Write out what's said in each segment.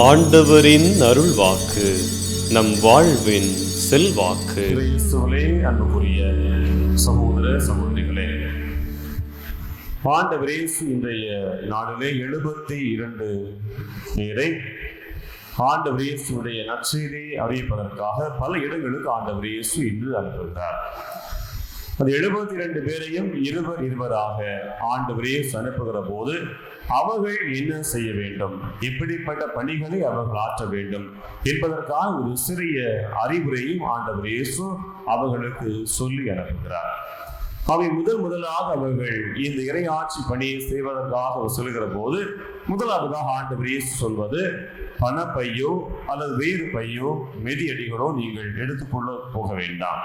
ஆண்டவரின் அருள் வாக்கு நம் வாழ்வின் செல்வாக்கு. அன்புக்குரிய சகோதர சகோதரிகளே ஆண்டவரே இன்றைய நாளிலே எழுபத்தி இரண்டு பேரை ஆண்டவர் இயேசுடைய நற்செய்தியை அறிவிப்பதற்காக பல இடங்களுக்கு ஆண்டவர் இயேசு இன்று அனுப்புகிறார் அந்த எழுபத்தி இரண்டு பேரையும் இருவர் இருவராக ஆண்டவர் இயேசு அனுப்புகிற போது அவர்கள் என்ன செய்ய வேண்டும்? எப்படிப்பட்ட பணிகளை அவர்கள் ஆற்ற வேண்டும். என்பதற்கான ஒரு சிறிய அறிவுரையும் ஆண்டவர் இயேசு அவர்களுக்கு சொல்லி அனுப்புகிறார். அவை முதல் முதலாக அவர்கள் இந்த இறையாட்சி பணியை செய்வதற்காக அவர் சொல்லுகிற போது முதலாவதாக ஆண்டவர் இயேசு சொல்வது பணப்பையோ அல்லது வேறு பையோ மெதியடிகளோ நீங்கள் எடுத்துக்கொள்ள போக வேண்டாம்.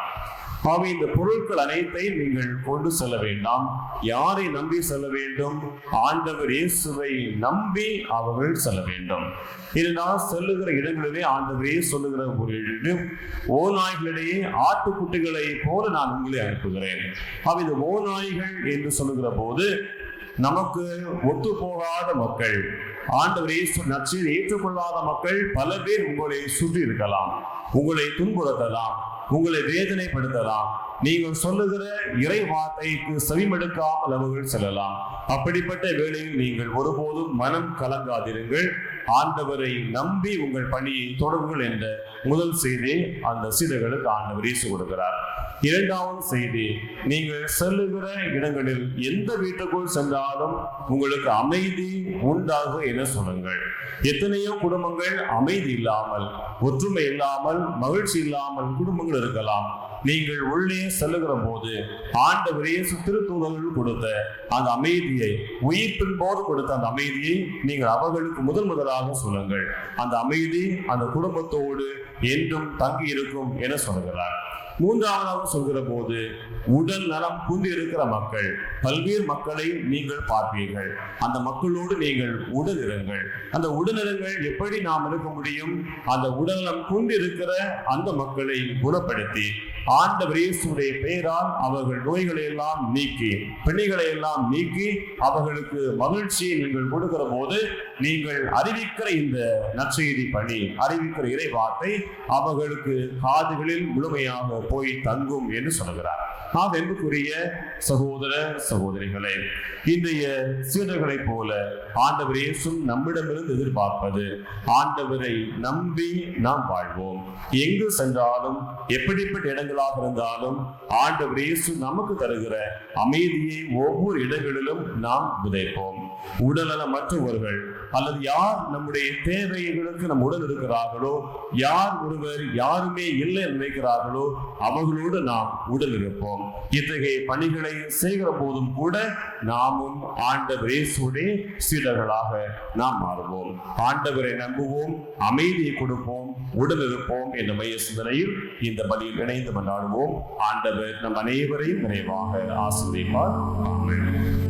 அவை இந்த பொருட்கள் அனைத்தையும் நீங்கள் கொண்டு செல்ல வேண்டாம். யாரை நம்பி செல்ல வேண்டும்? ஆண்டவர் இயேசுவை நம்பி அவர்கள் செல்ல வேண்டும். இதனால் செல்லுகிற இடங்களிலே ஆண்டவரே சொல்லுகிற ஒரு இடம். ஓநாய்களிடையே ஆட்டுக்குட்டிகளை போல நான் உங்களை அனுப்புகிறேன். அவை இந்த ஓநாய்கள் என்று சொல்லுகிற போது நமக்கு ஒத்து போகாத மக்கள். ஆண்டவர் இயேசு ஏற்றுக்கொள்ளாத மக்கள் பல பேர் உங்களை சுற்றி இருக்கலாம். உங்களை துன்புறுத்தலாம். உங்களை வேதனைப்படுத்தலாம். நீங்கள் சொல்லுகிற இறை வார்த்தைக்கு செவிமெடுக்காமல் அவர்கள் செல்லலாம். அப்படிப்பட்ட வேளையில் நீங்கள் ஒருபோதும் மனம் கலங்காதிருங்கள். ஆண்டவரை நம்பி உங்கள் பணியை தொடருங்கள் என்ற முதல் செய்தியை அந்த சீடர்களுக்கு ஆண்டவர் இயேசு கொடுக்கிறார். இரண்டாவது செய்தி நீங்கள் செல்லுகிற இடங்களில் எந்த வீட்டுக்குள் சென்றாலும் உங்களுக்கு அமைதி உண்டாகும் என சொல்லுங்கள். எத்தனையோ குடும்பங்கள் அமைதி இல்லாமல் ஒற்றுமை இல்லாமல் மகிழ்ச்சி இல்லாமல் குடும்பங்கள் இருக்கலாம். நீங்கள் உள்ளே செல்லுகிற போது ஆண்டவரே இயேசு திருத்தூதர்கள் கொடுத்த அந்த அமைதியை உயிர்ப்பின் போது கொடுத்த அந்த அமைதியை நீங்கள் அவர்களுக்கு முதன் முதலாக சொல்லுங்கள். அந்த அமைதி அந்த குடும்பத்தோடு என்றும் தங்கி இருக்கும் என சொல்கிறார் மூன்றாவதாக சொல்கிற போது உடல் நலம் குந்தி இருக்கிற மக்கள் பல்வேறு மக்களை நீங்கள் பார்ப்பீர்கள். அந்த மக்களோடு நீங்கள் உடனிருங்கள். அந்த உடனிருங்கள் எப்படி நாம் இருக்க முடியும்? அந்த உடல்நலம் குந்தி இருக்கிற அந்த மக்களை குணப்படுத்தி ஆண்டவர் இயேசுடைய பெயரால் அவர்கள் நோய்களை எல்லாம் நீக்கி பிணிகளை எல்லாம் நீக்கி அவர்களுக்கு மகிழ்ச்சியை நீங்கள் கொடுக்கிற போது நீங்கள் அறிவிக்கிற இந்த நற்செய்தி பணி அறிவிக்கிற இறை வார்த்தை அவர்களுக்கு காதுகளில் முழுமையாக போய் தங்கும் என்று சொல்கிறார். நாம் சகோதர சகோதரிகளே இன்றைய சீடர்களைப் போல ஆண்டவர் இயேசும் நம்மிடமிருந்து எதிர்பார்ப்பது ஆண்டவரை நம்பி நாம் வாழ்வோம். எங்கு சென்றாலும் எப்படிப்பட்ட இடங்களாக இருந்தாலும் ஆண்டவர் இயேசு நமக்கு தருகிற அமைதியை ஒவ்வொரு இடங்களிலும் நாம் விதைப்போம் உடல்நலமற்றவர்கள் அல்லது யார் நம்முடைய தேவைகளுக்கு நம் உடன் இருக்கிறார்களோ யார் ஒருவர் யாருமே இல்லை நினைக்கிறார்களோ அவர்களோடு நாம் உடல் இருப்போம். இத்தகைய பணிகளை செய்கிற போதும் கூட நாமும் ஆண்டவர் இயேசுடைய சீடர்களாக நாம் மாறுவோம். ஆண்டவரை நம்புவோம் அமைதியை கொடுப்போம் உடல் இருப்போம் என்ற மைய சிந்தனையில் இந்த பலியில் இணைந்து கொண்டாடுவோம் ஆண்டவர் நம் அனைவரையும் நிறைவாக ஆசிரியப்பார் ஆமென்.